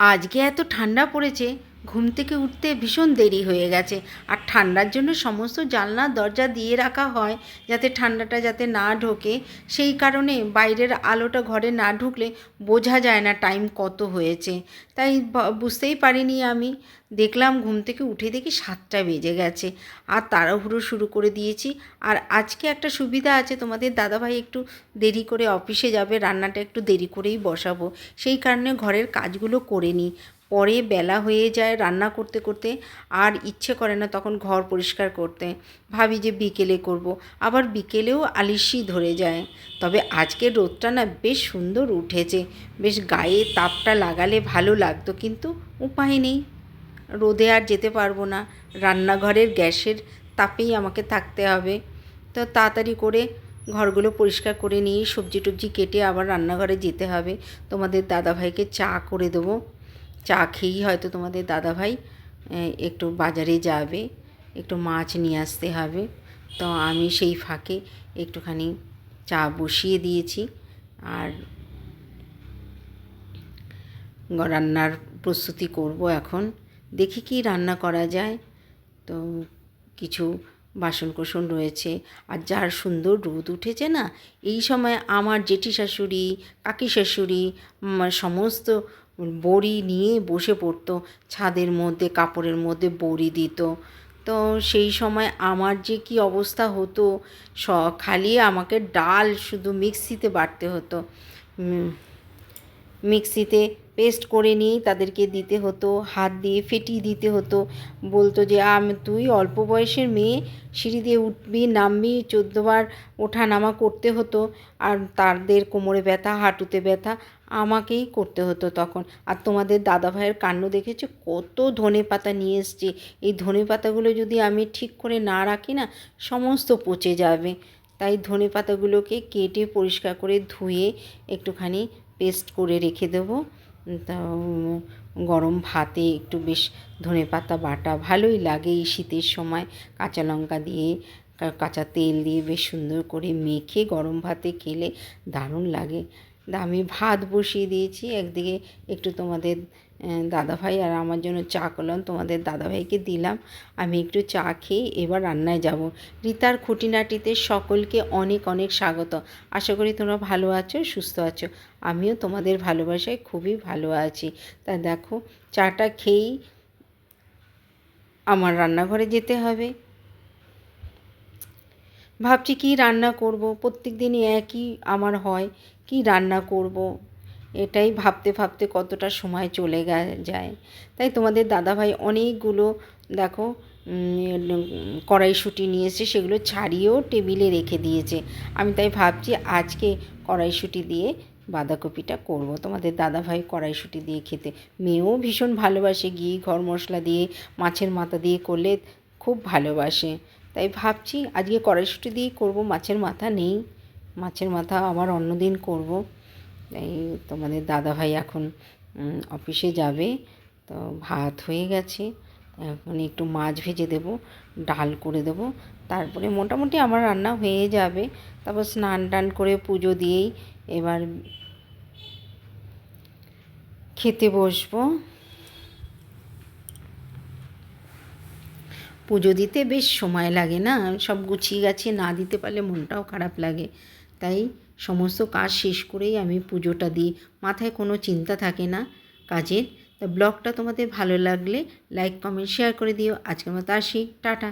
আজকে এত ঠান্ডা পড়েছে ঘুম থেকে উঠতে ভীষণ দেরি হয়ে গেছে। আর ঠান্ডার জন্য সমস্ত জানলা, দরজা দিয়ে রাখা হয় যাতে ঠান্ডাটা যাতে না ঢোকে। সেই কারণে বাইরের আলোটা ঘরে না ঢুকলে বোঝা যায় না টাইম কত হয়েছে। তাই বুঝতেই পারিনি আমি। দেখলাম ঘুম থেকে উঠে দেখি সাতটা বেজে গেছে। আর তাড়াহুড়ো শুরু করে দিয়েছি। আর আজকে একটা সুবিধা আছে, তোমাদের দাদাভাই একটু দেরি করে অফিসে যাবে, রান্নাটা একটু দেরি করেই বসাবো। সেই কারণে ঘরের কাজগুলো করে নিই। পরে বেলা হয়ে যায় রান্না করতে করতে, আর ইচ্ছে করে না তখন ঘর পরিষ্কার করতে। ভাবি যে বিকেলে করব। আবার বিকেলেও আলিশি ধরে যায়। তবে আজকের রোদটা না বেশ সুন্দর উঠেছে। বেশ গায়ে তাপটা লাগালে ভালো লাগতো, কিন্তু উপায় নেই। রোদে আর যেতে পারব না। রান্নাঘরের গ্যাসের তাপেই আমাকে থাকতে হবে। তো তাড়াতাড়ি করে ঘরগুলো পরিষ্কার করে নিয়ে সবজি টবজি কেটে আবার রান্নাঘরে যেতে হবে। তোমাদের দাদাভাইকে চা করে দেবো। চা খেয়েই হয়তো তোমাদের দাদাভাই একটু বাজারে যাবে, একটু মাছ নিয়ে আসতে হবে। তো আমি সেই ফাঁকে একটুখানি চা বসিয়ে দিয়েছি আর রান্নার প্রস্তুতি করব এখন। দেখি কি রান্না করা যায়। তো কিছু বাসন কোসন রয়েছে আর যার সুন্দর রোদ উঠেছে না, এই সময় আমার জেঠি শাশুড়ি, কাকি শাশুড়ি সমস্ত বড়ি নিয়ে বসে পড়তো, ছাদের মধ্যে, কাপড়ের মধ্যে বড়ি দিত। তো সেই সময় আমার যে কি অবস্থা হতো, স, খালি আমাকে ডাল শুধু মিক্সিতে বাটতে হতো। মিক্সিতে পেস্ট করে নিয়েই তাদেরকে দিতে হতো, হাত দিয়ে ফেটিয়ে দিতে হতো। বলতো যে, আম, তুই অল্প বয়সের মেয়ে, সিঁড়ি দিয়ে উঠবি, নামবি চোদ্দোবার ওঠা নামা করতে হতো আর তাদের কোমরে ব্যথা, হাঁটুতে ব্যথা, আমাকেই করতে হতো তখন। আর তোমাদের দাদা ভাইয়ের কাণ্ড দেখেছ? কত ধনে পাতা নিয়ে এসছে। এই ধনে পাতাগুলো যদি আমি ঠিক করে না রাখি না, সমস্ত পচে যাবে। তাই ধনে পাতাগুলোকে কেটে পরিষ্কার করে ধুয়ে একটুখানি পেস্ট করে রেখে দেবো। তা গরম ভাতে একটু বেশ ধনে পাতা, বাটা ভালোই লাগে এই শীতের সময়। কাঁচা লঙ্কা দিয়ে কাঁচা তেল দিয়ে বেশ সুন্দর করে মেখে গরম ভাতে খেলে দারুণ লাগে। আমি ভাত বসিয়ে দিয়েছি, একদিকে একটু তোমাদের দাদাভাই আর আমার জন্য চা করলাম, তোমাদের দাদাভাইকে দিলাম। আমি একটু চা খেয়ে এবার রান্নায় যাব। রিতার খুঁটিনাটিতে সকলকে অনেক অনেক স্বাগত। আশা করি তোমরা ভালো আছো, সুস্থ আছো। আমিও তোমাদের ভালোবাসায় খুবই ভালো আছি। তা দেখো, চাটা খেয়েই আমার রান্নাঘরে যেতে হবে। ভাবছি কি রান্না করব প্রত্যেক দিনই একই আমার হয়, কি রান্না করব? এটাই ভাবতে ভাবতে কতটা সময় চলে যায়। তাই তোমাদের দাদাভাই অনেকগুলো, দেখো কড়াইশুঁটি নিয়ে এসে সেগুলো ছাড়িয়েও টেবিলে রেখে দিয়েছে। আমি তাই ভাবছি আজকে কড়াইশুঁটি দিয়ে বাঁধাকপিটা করব। তোমাদের দাদাভাই কড়াইশুঁটি দিয়ে খেতে মেয়েও ভীষণ ভালোবাসে, ঘি ঘর মশলা দিয়ে, মাছের মাথা দিয়ে করলে খুব ভালোবাসে। তাই ভাবছি আজকে কড়াইশুঁটি দিয়েই করব, মাছের মাথা নেই। মাছের মাথা আবার অন্যদিন করব। তাই তোমাদের দাদাভাই এখন অফিসে যাবে। তো ভাত হয়ে গেছে। এখন একটু মাছ ভেজে দেব, ডাল করে দেব। তারপরে মোটামুটি আমার রান্না হয়ে যাবে। তারপর স্নান টান করে পুজো দিয়েই এবার খেতে বসবো। পুজো দিতে বেশ সময় লাগে না? সব গুছিয়ে গাছিয়ে না দিতে পারলে মনটাও খারাপ লাগে। তাই সমস্ত কাজ শেষ করেই আমি পুজোটা দিই। মাথায় কোনো চিন্তা থাকে না কাজের। তা ব্লগটা তোমাদের ভালো লাগলে লাইক কমেন্ট শেয়ার করে দিও। আজকের মতো আসি। টাটা।